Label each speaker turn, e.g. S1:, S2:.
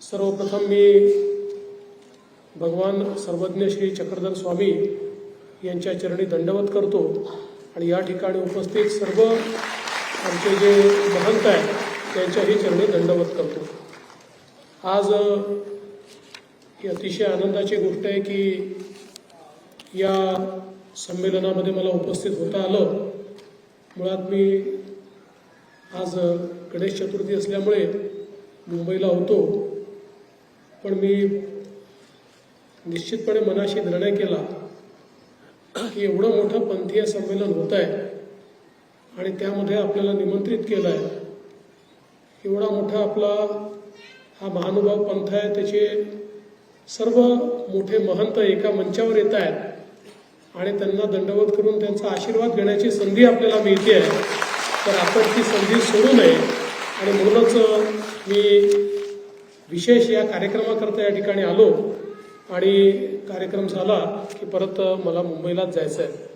S1: सर्वप्रथम मी भगवान सर्वज्ञ श्री चक्रधर स्वामी यांच्या चरणी दंडवत करतो आणि या ठिकाणी उपस्थित सर्व आमचे जे महंत आहेत त्यांच्याही चरणी दंडवत करतो. आज ही अतिशय आनंदाची गोष्ट आहे की या संमेलनामध्ये मला उपस्थित होता आलं. मुळात मी आज गणेश चतुर्थी असल्यामुळे मुंबईला होतो. पण मी निश्चितपणे मनाशी निर्णय केला की एवढं मोठं पंथीय संमेलन होत आहे आणि त्यामध्ये आपल्याला निमंत्रित केलं आहे एवढा मोठा आपला हा महानुभाव पंथ आहे त्याचे सर्व मोठे महंत एका मंचावर येत आहेत आणि त्यांना दंडवत करून त्यांचा आशीर्वाद घेण्याची संधी आपल्याला मिळते आहे तर आपण ती संधी सोडू नये आणि म्हणूनच मी विशेष या कार्यक्रमाकरता या ठिकाणी आलो आणि कार्यक्रम झाला की परत मला मुंबईलाच जायचं आहे